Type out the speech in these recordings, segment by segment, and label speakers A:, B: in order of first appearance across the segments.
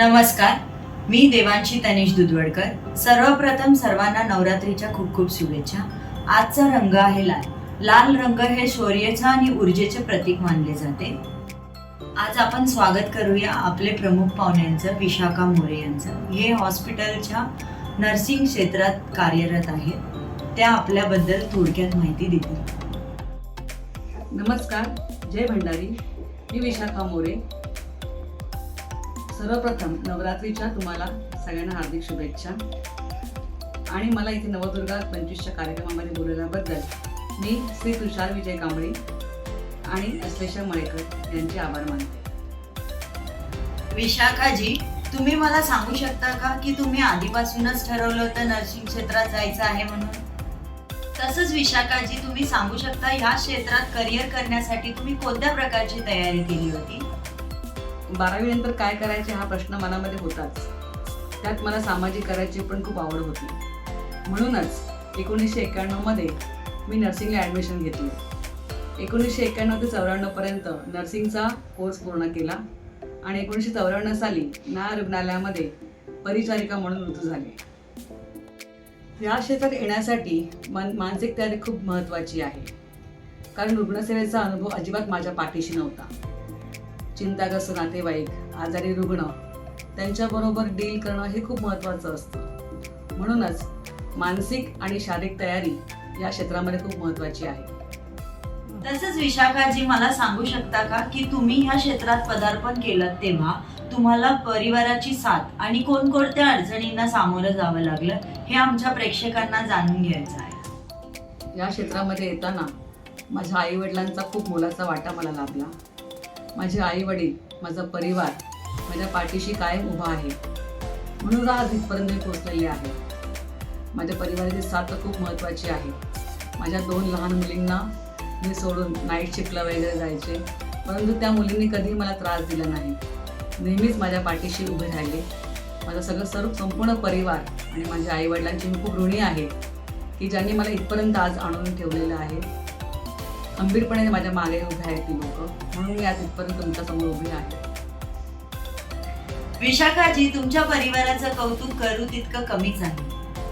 A: नमस्कार. मी देवांशी तनिष दुधवडकर. सर्वप्रथम सर्वांना नवरात्रीच्या खूप खूप शुभेच्छा. आजचा रंग आहे लाल. लाल रंग हे शौर्याचा आणि ऊर्जेचे प्रतीक मानले जाते. आज आपण स्वागत करूया आपले प्रमुख पाहुण्यांचं विशाखा मोरे यांचं. हे हॉस्पिटलच्या नर्सिंग क्षेत्रात कार्यरत आहेत. त्या आपल्याबद्दल थोडक्यात माहिती देतील.
B: नमस्कार. जय भंडारी. मी विशाखा मोरे. सर्वप्रथम नवरात्रीच्या तुम्हाला सगळ्यांना हार्दिक शुभेच्छा. आणि मला इथे नवदुर्गा पंचवीसच्या कार्यक्रमामध्ये बोलवल्याबद्दल मी श्री तुषार विजय कांबळे आणि अश्लेषा मळेकर यांचे आभार मानते.
A: विशाखाजी तुम्ही मला सांगू शकता का की तुम्ही आधीपासूनच ठरवलं होतं नर्सिंग क्षेत्रात जायचं आहे म्हणून? तसंच विशाखाजी तुम्ही सांगू शकता ह्या क्षेत्रात करिअर करण्यासाठी तुम्ही कोणत्या प्रकारची तयारी केली होती?
B: बारावी नंतर काय करायचे हा प्रश्न मनामध्ये होताच. त्यात मला सामाजिक करायची पण खूप आवड होती. म्हणूनच एकोणीसशे एक्क्याण्णवमध्ये मी नर्सिंगला ॲडमिशन घेतली. एकोणीसशे एक्क्याण्णव ते चौऱ्याण्णवपर्यंत नर्सिंगचा कोर्स पूर्ण केला आणि एकोणीसशे चौऱ्याण्णव साली ना रुग्णालयामध्ये परिचारिका म्हणून रुजू झाले. या क्षेत्रात येण्यासाठी मन मानसिक तयारी खूप महत्त्वाची आहे. कारण रुग्णसेवेचा अनुभव अजिबात माझ्या पाठीशी नव्हता. चिंताग्रस्त नातेवाईक आजारी रुग्ण त्यांच्याबरोबर डील करणं हे खूप महत्त्वाचं असतं. म्हणूनच मानसिक आणि शारीरिक तयारी या क्षेत्रामध्ये खूप महत्त्वाची आहे.
A: तसंच विशाखाजी मला सांगू शकता का की तुम्ही ह्या क्षेत्रात पदार्पण केलं तेव्हा तुम्हाला परिवाराची साथ आणि कोणकोणत्या अडचणींना सामोरं जावं लागलं हे आमच्या प्रेक्षकांना जाणून घ्यायचं आहे.
B: या क्षेत्रामध्ये येताना माझ्या आईवडिलांचा खूप मोलाचा वाटा मला लाभला माझे आईवडील माझा परिवार माझ्या पाठीशी कायम उभा आहे. म्हणून आज इथपर्यंत मी पोचलेले आहे. माझ्या परिवाराची साथ खूप महत्त्वाची आहे. माझ्या दोन लहान मुलींना मी सोडून नाईट शिफ्टला वगैरे जायचे. परंतु त्या मुलींनी कधीही मला त्रास दिला नाही. नेहमीच माझ्या पाठीशी उभे राहिले. माझं सगळं सर्व संपूर्ण परिवार आणि माझ्या आईवडिलांची मी खूप ऋणी आहे की ज्यांनी मला इथपर्यंत आज आणून ठेवलेलं आहे. खंबीरपणे माझ्या मागे उभे आहेत ती लोक. म्हणून मी आज इथपर्यंत तुमच्यासमोर उभी आहे.
A: विशाखाजी तुमच्या परिवाराचं कौतुक करू तितकं कमीच आहे.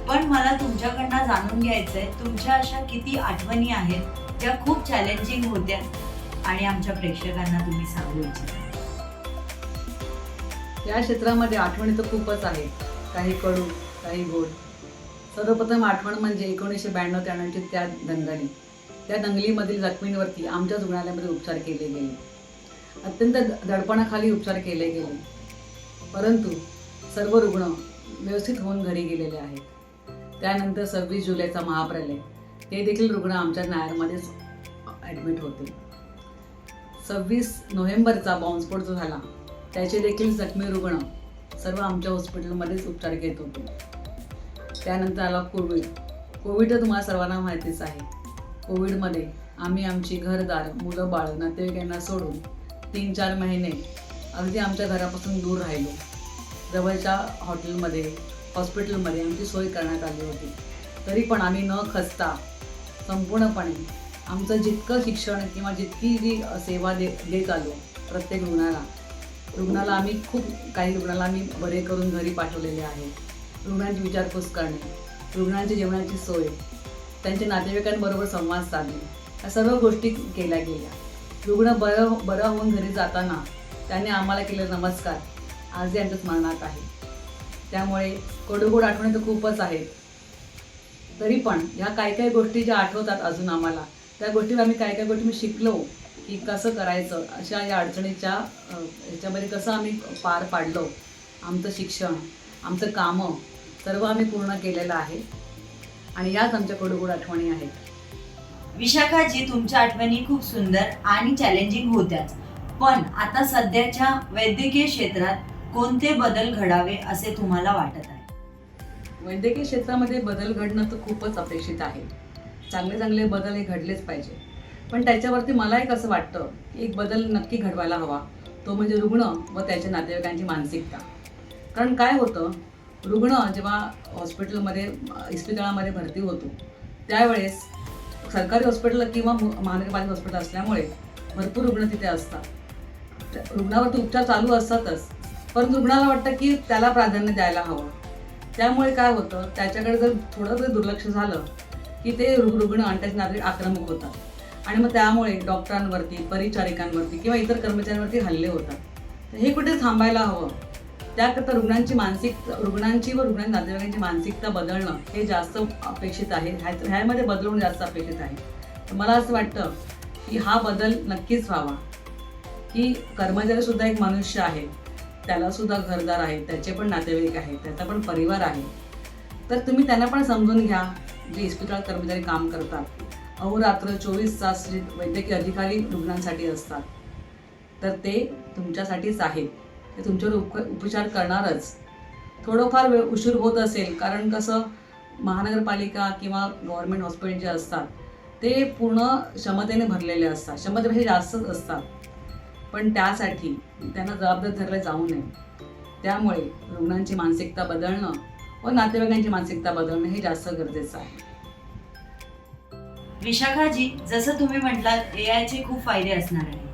A: पण मला तुमच्याकडनं जाणून घ्यायचंय तुमच्या अशा किती आठवणी आहेत ज्या खूप चॅलेंजिंग होत्या आणि आमच्या प्रेक्षकांना तुम्ही सांगू इच्छिता.
B: या क्षेत्रामध्ये आठवणी तर खूपच आहेत. काही कडू काही गोड. सर्वप्रथम आठवण म्हणजे एकोणीसशे ब्याण्णव त्र्याण्णवची त्या दंगली त्या दंगलीमधील जखमींवरती आमच्याच रुग्णालयामध्ये उपचार केले गेले. अत्यंत दडपणाखाली उपचार केले गेले. परंतु सर्व रुग्ण व्यवस्थित होऊन घरी गेलेले आहेत. त्यानंतर सव्वीस जुलैचा महाप्रलय. ते देखील रुग्ण आमच्या नायरमध्येच ॲडमिट होते. सव्वीस नोव्हेंबरचा बॉम्बस्फोट जो झाला त्याचे देखील जखमी रुग्ण सर्व आमच्या हॉस्पिटलमध्येच उपचार घेत होते. त्यानंतर आला कोविड. कोविड तर तुम्हाला सर्वांना माहितीच आहे. कोविडमध्ये आम्ही आमची घरदार मुलं बाळ नातेवाईकांना सोडून तीन चार महिने अगदी आमच्या घरापासून दूर राहिलो. जवळच्या हॉटेलमध्ये हॉस्पिटलमध्ये आमची सोय करण्यात आली होती. तरी पण आम्ही न खचता संपूर्णपणे आमचं जितकं शिक्षण किंवा जितकी जी सेवा दे देत आलो प्रत्येक रुग्णाला रुग्णाला आम्ही खूप काही रुग्णाला आम्ही बरे करून घरी पाठवलेले आहे. रुग्णांची विचारपूस करणे रुग्णांची जेवणाची सोय त्यांच्या नातेवाईकांबरोबर संवाद साधणे या सर्व गोष्टी केल्या गेल्या. रुग्ण बरं बरं होऊन घरी जाताना त्यांनी आम्हाला केलेला नमस्कार. आजही आमच्या स्मरणात आहे. त्यामुळे कडूगोड आठवणी तर खूपच आहेत. तरी पण ह्या काही काही गोष्टी ज्या आठवतात अजून आम्हाला त्या गोष्टीवर आम्ही काही काही गोष्टी मी शिकलो की कसं करायचं अशा या अडचणीच्या ह्याच्यामध्ये कसं आम्ही पार पाडलो. आमचं शिक्षण आमचं कामं सर्व आम्ही पूर्ण केलेलं आहे. आणि याच आमच्या कडूगोड आठवणी आहेत.
A: विशाखाजी तुमच्या आठवणी खूप सुंदर आणि चॅलेंजिंग होत्याच. पण आता सध्याच्या वैद्यकीय क्षेत्रात कोणते बदल घडावे असे तुम्हाला वाटत आहे?
B: वैद्यकीय क्षेत्रामध्ये बदल घडणं तर खूपच अपेक्षित आहे. चांगले चांगले बदल हे घडलेच पाहिजे. पण त्याच्यावरती मला एक असं वाटतं की एक बदल नक्की घडवायला हवा. तो म्हणजे रुग्ण व त्याच्या नातेवाईकांची मानसिकता. कारण काय होतं रुग्ण जेव्हा हॉस्पिटलमध्ये इस्पितळामध्ये भरती होतो त्यावेळेस सरकारी हॉस्पिटल किंवा महानगरपालिका हॉस्पिटल असल्यामुळे भरपूर रुग्ण तिथे असतात. रुग्णावरती उपचार चालू असतातच परंतु रुग्णाला वाटतं की त्याला प्राधान्य द्यायला हवं. त्यामुळे काय होतं त्याच्याकडे जर थोडं जरी दुर्लक्ष झालं की ते रुग्ण आणि त्याचे नागरिक आक्रमक होतात. आणि मग त्यामुळे डॉक्टरांवरती परिचारिकांवरती किंवा इतर कर्मचाऱ्यांवरती हल्ले होतात. तर हे कुठे थांबायला हवं? त्याकरता रुग्णांची मानसिक रुग्णांची व रुग्णांच्या नातेवाईकांची मानसिकता बदलणं हे जास्त अपेक्षित आहे. ह्या- ह्यामध्ये बदलवणं जास्त अपेक्षित आहे. तर मला असं वाटतं की हा बदल नक्कीच व्हावा. की कर्मचारी सुद्धा एक मनुष्य आहे. त्याला सुद्धा घरदार आहे त्याचे पण नातेवाईक आहेत. त्याचा पण परिवार आहे. तर तुम्ही त्यांना पण समजून घ्या. जे इस्पितळ कर्मचारी काम करतात. अहोरात्र चोवीस तास वैद्यकीय अधिकारी रुग्णांसाठी असतात. तर ते तुमच्यासाठीच आहेत. ते तुमच्यावर उप उपचार करणारच. थोडंफार वेळ उशीर होत असेल कारण कसं महानगरपालिका किंवा गव्हर्मेंट हॉस्पिटल जे असतात ते पूर्ण क्षमतेने भरलेले असतात. क्षमतेपेक्षा म्हणजे जास्तच असतात. पण त्यासाठी त्यांना जबाबदार धरले जाऊ नये. त्यामुळे रुग्णांची मानसिकता बदलणं व नातेवाईकांची मानसिकता बदलणं हे जास्त गरजेचं आहे.
A: विशाखाजी जसं तुम्ही म्हटलात ए आयचे खूप फायदे असणार आहे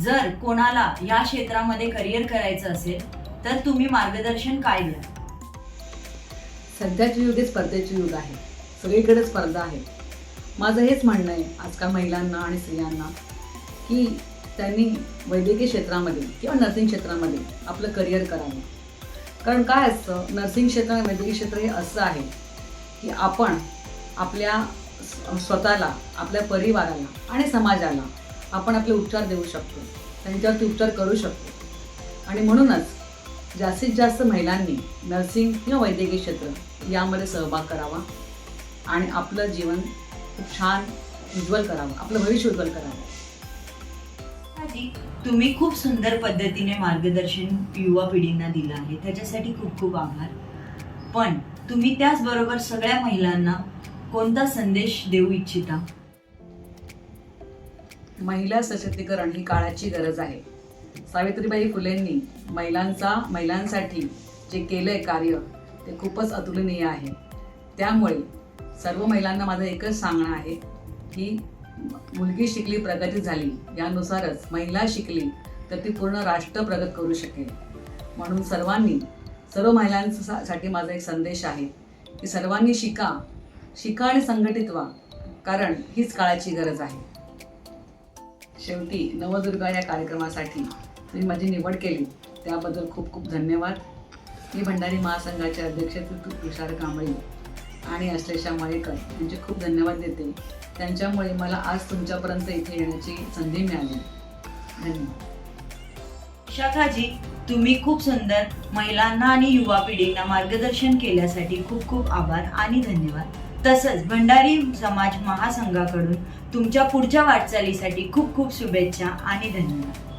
A: जर कोणाला या क्षेत्रामध्ये करिअर करायचं असेल तर तुम्ही मार्गदर्शन काय द्या
B: सध्याचे युग हे स्पर्धेचे युग आहे. सगळीकडे स्पर्धा आहे. माझं हेच म्हणणं आहे आजकाल महिलांना आणि स्त्रियांना की त्यांनी वैद्यकीय क्षेत्रामध्ये किंवा नर्सिंग क्षेत्रामध्ये आपलं करिअर करावं. कारण काय असतं नर्सिंग क्षेत्र आणि वैद्यकीय क्षेत्र हे असं आहे की आपण आपल्या स्वतःला आपल्या परिवाराला आणि समाजाला आपण आपले उपचार देऊ शकतो. त्यांच्यावरती उपचार करू शकतो. आणि म्हणूनच जास्तीत जास्त महिलांनी नर्सिंग किंवा वैद्यकीय क्षेत्र यामध्ये सहभाग करावा. आणि आपलं जीवन खूप छान उज्ज्वल करावं. आपलं भविष्य उज्ज्वल करावं.
A: तुम्ही खूप सुंदर पद्धतीने मार्गदर्शन युवा पिढींना दिलं आहे. त्याच्यासाठी खूप खूप आभार. पण तुम्ही त्याचबरोबर सगळ्या महिलांना कोणता संदेश देऊ इच्छिता?
B: महिला सशक्तीकरण ही काळाची गरज आहे. सावित्रीबाई फुलेंनी महिलांचा महिलांसाठी जे केलंय कार्य ते खूपच अतुलनीय आहे. त्यामुळे सर्व महिलांना माझं एकच सांगणं आहे की मुलगी शिकली प्रगती झाली यानुसारच महिला शिकली तर ती पूर्ण राष्ट्र प्रगत करू शकेल. म्हणून सर्वांनी सर्व महिलांसाठी माझा एक संदेश आहे की सर्वांनी शिका शिका आणि संघटित व्हा कारण हीच काळाची गरज आहे. शेवटी नवदुर्गा या कार्यक्रमासाठी तुम्ही माझी निवड केली. त्याबद्दल खूप खूप धन्यवाद. मी भंडारी महासंघाचे अध्यक्ष तुषार कांबळी आणि अश्लेषा मळेकर यांचे खूप धन्यवाद देते. त्यांच्यामुळे मला आज तुमच्यापर्यंत इथे येण्याची संधी मिळाली. धन्यवाद.
A: शाखाजी तुम्ही खूप सुंदर महिलांना आणि युवा पिढींना मार्गदर्शन केल्यासाठी खूप खूप आभार आणि धन्यवाद. तसंच भंडारी समाज महासंघाकडून तुमच्या पुढच्या वाटचालीसाठी खूप खूप शुभेच्छा आणि धन्यवाद.